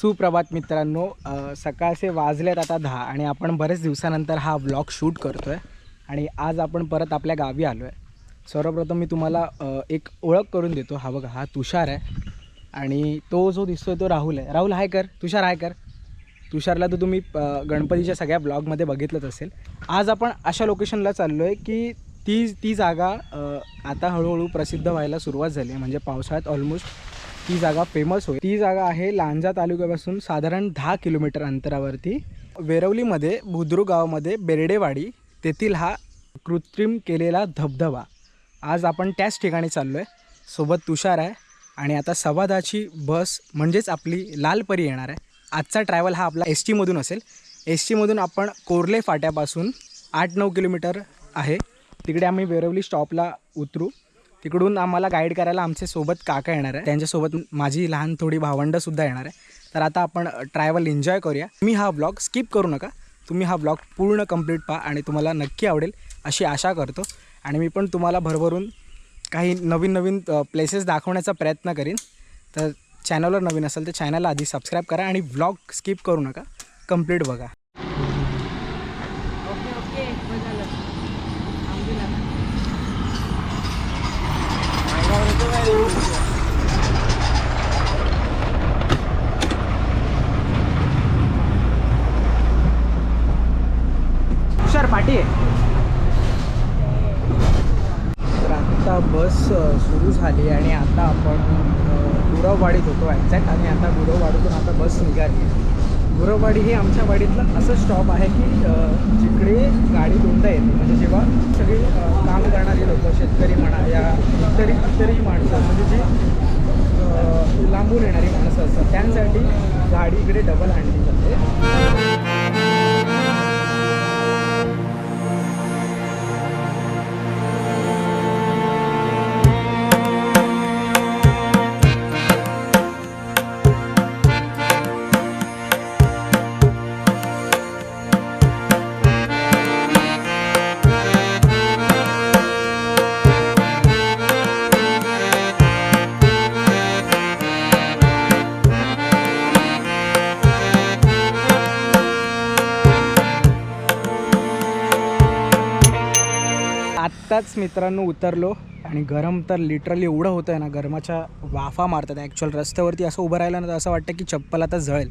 सुप्रभात मित्रांनो सकाळचे वाजलेत आता दहा आणि आपण बरेच दिवसानंतर हा ब्लॉग शूट करतो आहे आणि आज आपण परत आपल्या गावी आलो आहे सर्वप्रथम मी तुम्हाला एक ओळख करून देतो. हा बघा हा तुषार आहे आणि तो जो दिसतो आहे तो राहुल आहे. राहुल हाय कर. तुषार हाय कर. तुषारला तर तुम्ही गणपतीच्या सगळ्या ब्लॉगमध्ये बघितलंच असेल. आज आपण अशा लोकेशनला चाललो आहे की ती ती जागा आता हळूहळू प्रसिद्ध व्हायला सुरुवात झाली आहे. म्हणजे पावसाळ्यात ऑलमोस्ट ती जागा फेमस होईल. ती जागा आहे लांजा तालुक्यापासून साधारण दहा किलोमीटर अंतरावरती. वेरवलीमध्ये बुद्रुक गावामध्ये बेर्डेवाडी तेथील हा कृत्रिम केलेला धबधबा. आज आपण त्याच ठिकाणी चाललो आहे सोबत तुषार आहे आणि आता सवादाची बस म्हणजेच आपली लालपरी येणार आहे. आजचा ट्रॅव्हल हा आपला एस टीमधून असेल. एस टीमधून आपण कोर्ले फाट्यापासून आठ नऊ किलोमीटर आहे. तिकडे आम्ही वेरवली स्टॉपला उतरू. तिकडून आम्हाला गाईड करायला आमचे सोबत काका येणार आहे. त्यांच्यासोबत माझी लहान थोडी भावंडंसुद्धा येणार आहे. तर आता आपण ट्रॅव्हल एन्जॉय करूया. तुम्ही हा ब्लॉग स्किप करू नका. तुम्ही हा ब्लॉग पूर्ण कंप्लीट पहा आणि तुम्हाला नक्की आवडेल अशी आशा करतो. आणि मी पण तुम्हाला भरभरून काही नवीन नवीन प्लेसेस दाखवण्याचा प्रयत्न करीन. तर चॅनलवर नवीन असेल तर चॅनलला आधी सबस्क्राईब करा आणि ब्लॉग स्किप करू नका. कंप्लीट बघा. हुशार आहे. तर आत्ता बस सुरू झाली आणि आता आपण गुरववाडीत होतो ॲक्झॅक्ट आणि आता गुरववाडीतून आता बस निघाली गुरववाडी हे आमच्या वाडीतलं असं स्टॉप आहे की जिकडे गाडी दोनदा येते. म्हणजे जेव्हा सगळे काम करणारी लोक शेतकरी म्हणा या इतरही इतरही माणसं म्हणजे जी लांबून येणारी माणसं असतात त्यांसाठी गाडी इकडे डबल आणली जाते. आत्ताच मित्रांनो उतरलो आणि गरम तर लिटरली एवढं होतं आहे ना गरमाच्या वाफा मारतात. ॲक्च्युअल रस्त्यावरती असं उभं राहिलं ना तर असं वाटतं की चप्पल आता जळेल.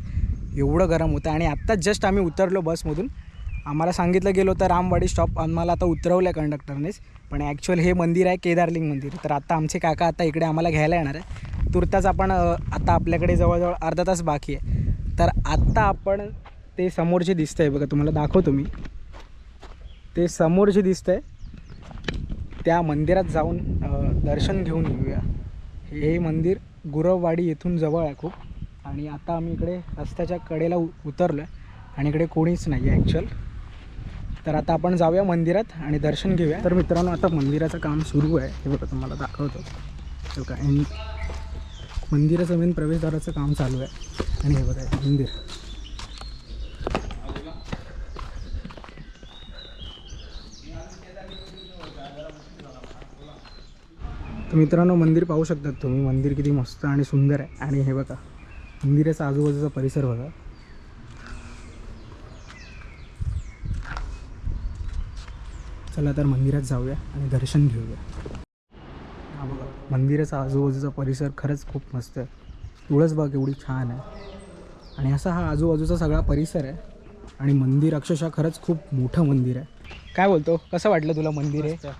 एवढं गरम होतं आणि आत्ताच जस्ट आम्ही उतरलो बसमधून. आम्हाला सांगितलं गेलो तर रामवाडी स्टॉप आम्हाला आता उतरवलं आहे कंडक्टरनेच पण ॲक्च्युअल हे मंदिर आहे केदारलिंग मंदिर. तर आता आमचे काका आता इकडे आम्हाला घ्यायला येणार आहे. तुर्ताच आपण आता आपल्याकडे जवळजवळ अर्धा तास बाकी आहे. तर आत्ता आपण ते समोर जे दिसतं आहे बघा तुम्हाला दाखवतो मी. ते समोर जे दिसतं आहे त्या मंदिरात जाऊन दर्शन घेऊन येऊया. हे मंदिर गुरववाडी येथून जवळ आहे खूप. आणि आता आम्ही इकडे रस्त्याच्या कडेला उ उतरलो आहे आणि इकडे कोणीच नाही आहे ॲक्च्युअल तर आता आपण जाऊया मंदिरात आणि दर्शन घेऊया. तर मित्रांनो आता मंदिराचं काम सुरू आहे. हे बघा तुम्हाला दाखवतो. हे बघा मंदिराचं मेन प्रवेशद्वाराचं काम चालू आहे. आणि हे बघा मंदिर. तर मित्रांनो मंदिर पाहू शकतात तुम्ही. मंदिर किती मस्त आणि सुंदर आहे. आणि हे बघा मंदिराचा आजूबाजूचा परिसर बघा. चला तर मंदिरात जाऊया आणि दर्शन घेऊया. हा बघा मंदिराचा आजूबाजूचा परिसर खरंच खूप मस्त आहे. एवढंच बघ एवढी छान आहे. आणि असा हा आजूबाजूचा सगळा परिसर आहे. आणि मंदिर अक्षरशः खरंच खूप मोठं मंदिर आहे. काय बोलतो? कसं वाटलं तुला मंदिर आहे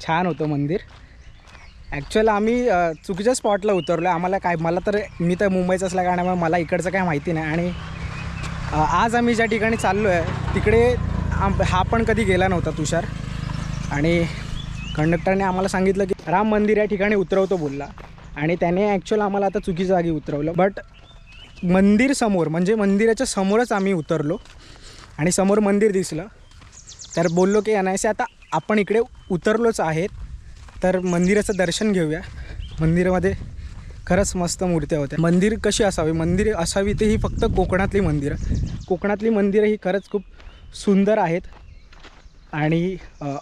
छान होतं मंदिर. ॲक्च्युअल आम्ही चुकीच्या स्पॉटला उतरलो आहे आम्हाला काय मला तर मी तर मुंबईचं असल्या कारणामुळे मला इकडचं काय माहिती नाही. आणि आज आम्ही ज्या ठिकाणी चाललो आहे तिकडे आम हा पण कधी गेला नव्हता तुषार. आणि कंडक्टरने आम्हाला सांगितलं की राम मंदिर या ठिकाणी उतरवतो बोलला. आणि त्याने ॲक्च्युअल आम्हाला आता चुकीच्या जागी उतरवलं. बट मंदिर समोर म्हणजे मंदिराच्या समोरच आम्ही उतरलो. आणि समोर मंदिर दिसलं. तर बोललो की अनायसे आता आपण इकडे उतरलोच आहेत. तर मंदिराचं दर्शन घेऊया. मंदिरामध्ये खरंच मस्त मूर्त्या होत्या. मंदिर कशी असावी? मंदिर असावी ते ही फक्त कोकणातली मंदिरं. कोकणातली मंदिरं ही खरंच खूप सुंदर आहेत. आणि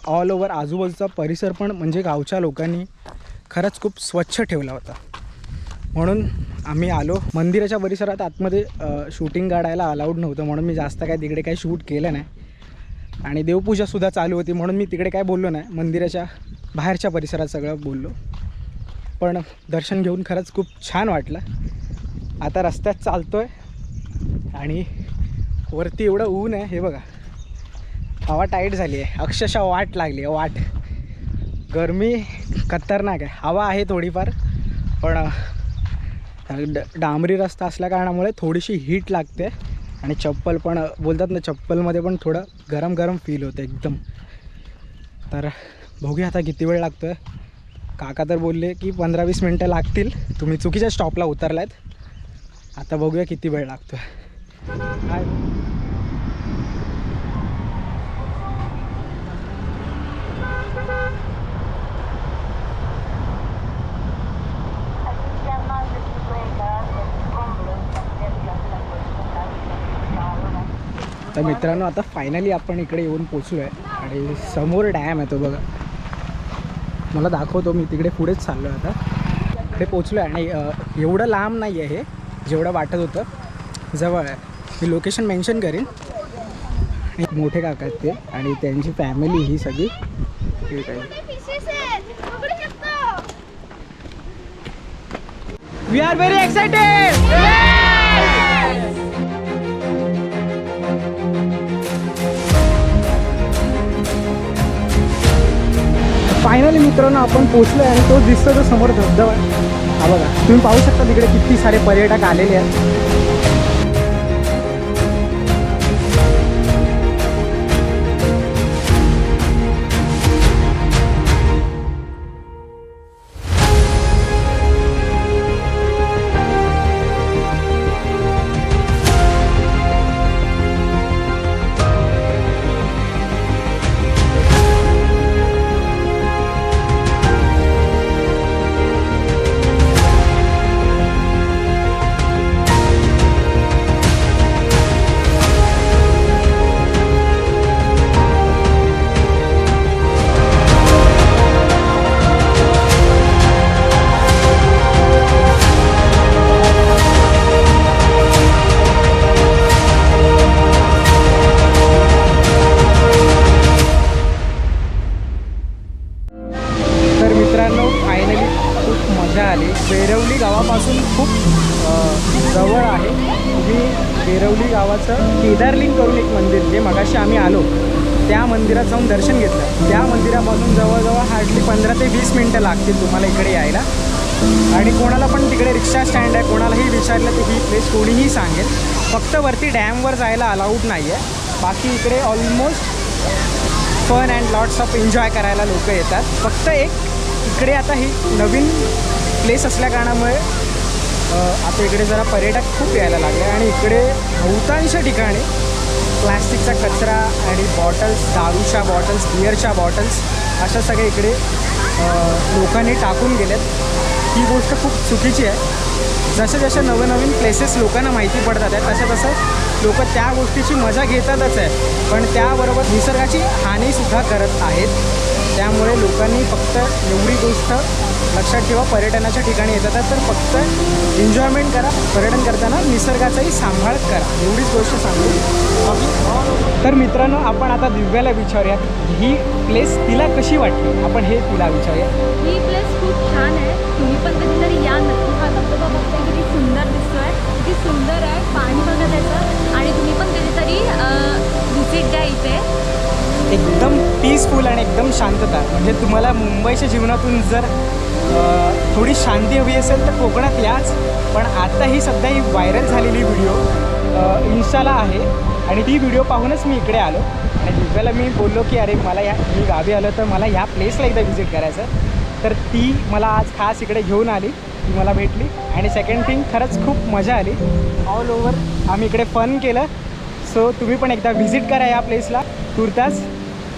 ऑल ओव्हर आजूबाजूचा परिसर पण म्हणजे गावच्या लोकांनी खरंच खूप स्वच्छ ठेवला होता. म्हणून आम्ही आलो. मंदिराच्या परिसरात आतमध्ये शूटिंग काढायला अलाउड नव्हतं. म्हणून मी जास्त काय तिकडे काही शूट केलं नाही. आणि देवपूजासुद्धा चालू होती म्हणून मी तिकडे काय बोललो नाही. मंदिराच्या बाहेरच्या परिसरात सगळं बोललो. पण दर्शन घेऊन खरंच खूप छान वाटलं. आता रस्त्यात चालतो आहे आणि वरती एवढं ऊन आहे हे बघा. हवा टाईट झाली आहे. अक्षरशः वाट लागली आहे वाट. गरमी खतरनाक आहे. हवा आहे थोडीफार पण ड डांबरी रस्ता असल्या कारणामुळे थोडीशी हीट लागते. आणि चप्पल पण बोलतात ना चप्पलमध्ये पण थोडं गरम गरम फील होतं एकदम. तर बघूया आता किती वेळ लागतो आहे काका तर बोलले की पंधरा वीस मिनटं लागतील. तुम्ही चुकीच्या स्टॉपला उतरलायत. आता बघूया किती वेळ लागतो आहे तर मित्रांनो आता फायनली आपण इकडे येऊन पोचलो आहे आणि समोर डॅम आहे तो बघा. मला दाखवतो मी तिकडे पुढेच चाललो आहे आता. इकडे पोचलो आहे आणि एवढं लांब नाही आहे हे जेवढं वाटत होतं. जवळ आहे. मी लोकेशन मेन्शन करीन. एक मोठे काका आहेत ते. आणि त्यांची फॅमिली ही सगळी. ठीक आहे. We are very excited finally मित्रांनो आपण पोचलो आहे आणि तो दिसतो तो समोर धबधबा. हा बघा तुम्ही पाहू शकता तिकडे किती सारे पर्यटक आलेले आहेत. मित्रांनो फायनली खूप मजा आली. वेरवली गावापासून खूप जवळ आहे. तुम्ही वेरवली गावाचं केदारलिंग करून एक मंदिर जे मगाशी आम्ही आलो त्या मंदिरात जाऊन दर्शन घेतलं. त्या मंदिरापासून जवळजवळ हार्डली पंधरा ते वीस मिनटं लागतील तुम्हाला इकडे यायला. आणि कोणाला पण तिकडे रिक्षा स्टँड आहे कोणालाही विचारलं तर ही प्लेस कोणीही सांगेल. फक्त वरती डॅमवर जायला अलाउड नाही आहे बाकी इकडे almost fun and lots of enjoy करायला लोक येतात. फक्त एक इकडे आता ही नवीन प्लेस असल्या कारणामुळे आता इकडे जरा पर्यटक खूप यायला लागले आणि इकडे बहुतांश ठिकाणी प्लॅस्टिकचा कचरा आणि बॉटल्स दारूच्या बॉटल्स बिअरच्या बॉटल्स अशा सगळे इकडे लोकांनी टाकून गेलेत. ही गोष्ट खूप चुकीची आहे. जसे जसे नवनवीन प्लेसेस लोकांना माहिती पडतात आहे तसं तसं लोक त्या गोष्टीची मजा घेतातच आहे. पण त्याबरोबर निसर्गाची हानीसुद्धा करत आहेत. त्यामुळे लोकांनी फक्त एवढी गोष्ट लक्षात ठेवा पर्यटनाच्या ठिकाणी येतात. तर फक्त एन्जॉयमेंट करा पर्यटन करताना निसर्गाचाही सांभाळ करा. एवढीच गोष्ट सांगू तर मित्रांनो आपण आता दिव्याला विचारूयात. ही प्लेस तिला कशी वाटली? आपण हे तिला विचारूया ही प्लेस खूप छान आहे. तुम्ही पण कधीतरी या नक्की हा धबधबा बघताय किती सुंदर दिसतोय. किती सुंदर आहे. पाणी बघा त्याचं. आणि तुम्ही पण कधीतरी व्हिजिट द्या इथे. एकदम पीसफुल आणि एकदम शांतता. म्हणजे तुम्हाला मुंबईच्या जीवनातून जर थोडी शांती हवी असेल तर कोकणात याच. पण आता ही सध्या ही व्हायरल झालेली व्हिडिओ इन्स्टाला आहे. आणि ती व्हिडिओ पाहूनच मी इकडे आलो. आणि दिव्याला मी बोललो की अरे मला या मी गावी आलो तर मला ह्या प्लेसला एकदा व्हिजिट करायचं तर ती मला आज खास इकडे घेऊन आली. ती मला भेटली. आणि सेकंड थिंग खरंच खूप मजा आली. ऑल ओव्हर आम्ही इकडे फन केलं. सो तुम्ही पण एकदा व्हिजिट करा या प्लेसला तुर्तास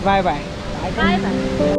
Bye bye. Bye bye.